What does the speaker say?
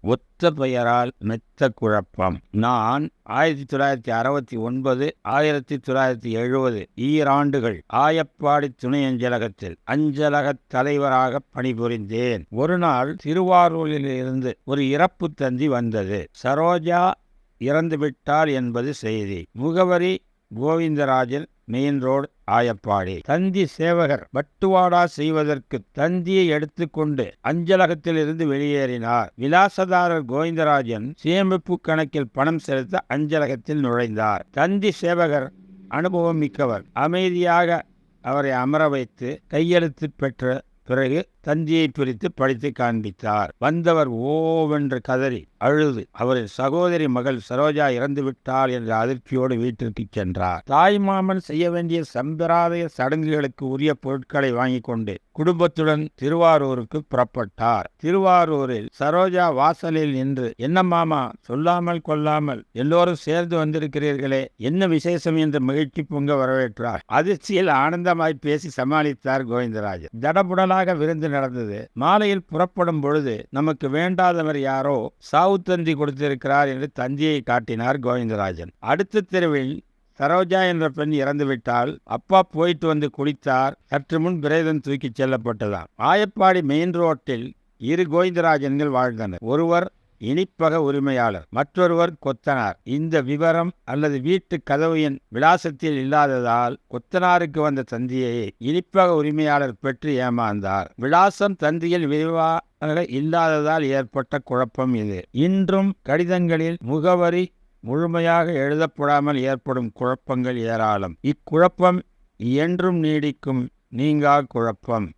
ஒத்த பெயரால் மெத்த குழப்பம். நான் ஆயிரத்தி தொள்ளாயிரத்தி அறுபத்தி ஒன்பது ஆயிரத்தி தொள்ளாயிரத்தி எழுபது ஈராண்டுகள் ஆயப்பாடி துணை அஞ்சலகத்தில் அஞ்சலக தலைவராக பணிபுரிந்தேன். ஒரு நாள் திருவாரூரில் இருந்து ஒரு இறப்பு தந்தி வந்தது. சரோஜா இறந்துவிட்டார் என்பது செய்தி. முகவரி கோவிந்தராஜன் மெயின் ரோடு ஆயப்பாடி. தந்தி சேவகர் பட்டுவாடா செய்வதற்கு தந்தியை எடுத்துக்கொண்டு அஞ்சலகத்திலிருந்து வெளியேறினார். விலாசதாரர் கோவிந்தராஜன் சேமிப்பு கணக்கில் பணம் செலுத்த அஞ்சலகத்தில் நுழைந்தார். தந்தி சேவகர் அனுபவம் மிக்கவர். அமைதியாக அவரை அமர வைத்து கையெழுத்து பெற்ற பிறகு தந்தியை பிரித்து படித்து காண்பித்தார். வந்தவர் ஓவென்று கதறி அழுது அவரின் சகோதரி மகள் சரோஜா இறந்து விட்டாள் என்ற அதிர்ச்சியோடு வீட்டிற்கு சென்றார். தாய் மாமன் செய்ய வேண்டிய சம்பிரதாய சடங்குகளுக்கு உரிய பொருட்களை வாங்கி கொண்டு குடும்பத்துடன் திருவாரூருக்கு புறப்பட்டார். திருவாரூரில் சரோஜா வாசலில் நின்று என்ன மாமா சொல்லாமல் கொள்ளாமல் எல்லோரும் சேர்ந்து வந்திருக்கிறீர்களே என்ன விசேஷம்? என்று மகிழ்ச்சி பொங்க வரவேற்றார். அதிர்ச்சியில் ஆனந்தமாய் பேசி சமாளித்தார் கோவிந்தராஜன். தடபுடலாக விருந்து நடந்தது. மாலையில் புறப்படும் பொழுது நமக்கு வேண்டாதவர் யாரோ சாவு தந்தி கொடுத்திருக்கிறார் என்று தந்தியை காட்டினார் கோவிந்தராஜன். அடுத்த தெருவில் சரோஜா என்ற பெண் இறந்துவிட்டால் அப்பா போயிட்டு வந்து குளித்தார். சற்று முன் பிரேதம் தூக்கிச் செல்லப்பட்டதாம். ஆயப்பாடி மெயின் ரோட்டில் இரு கோவிந்தராஜன்கள் வாழ்ந்தனர். ஒருவர் இனிப்பக உரிமையாளர். மற்றொருவர் கொத்தனார். இந்த விவரம் அல்லது வீட்டு கதவு எண் விலாசத்தில் இல்லாததால் கொத்தனாருக்கு வந்த தந்தியை இனிப்பக உரிமையாளர் பெற்று ஏமாந்தார். விலாசம் தந்தியில் விரிவாக இல்லாததால் ஏற்பட்ட குழப்பம் இது. இன்றும் கடிதங்களில் முகவரி முழுமையாக எழுதப்படாமல் ஏற்படும் குழப்பங்கள் ஏராளம். இக்குழப்பம் என்றும் நீடிக்கும் நீங்கா குழப்பம்.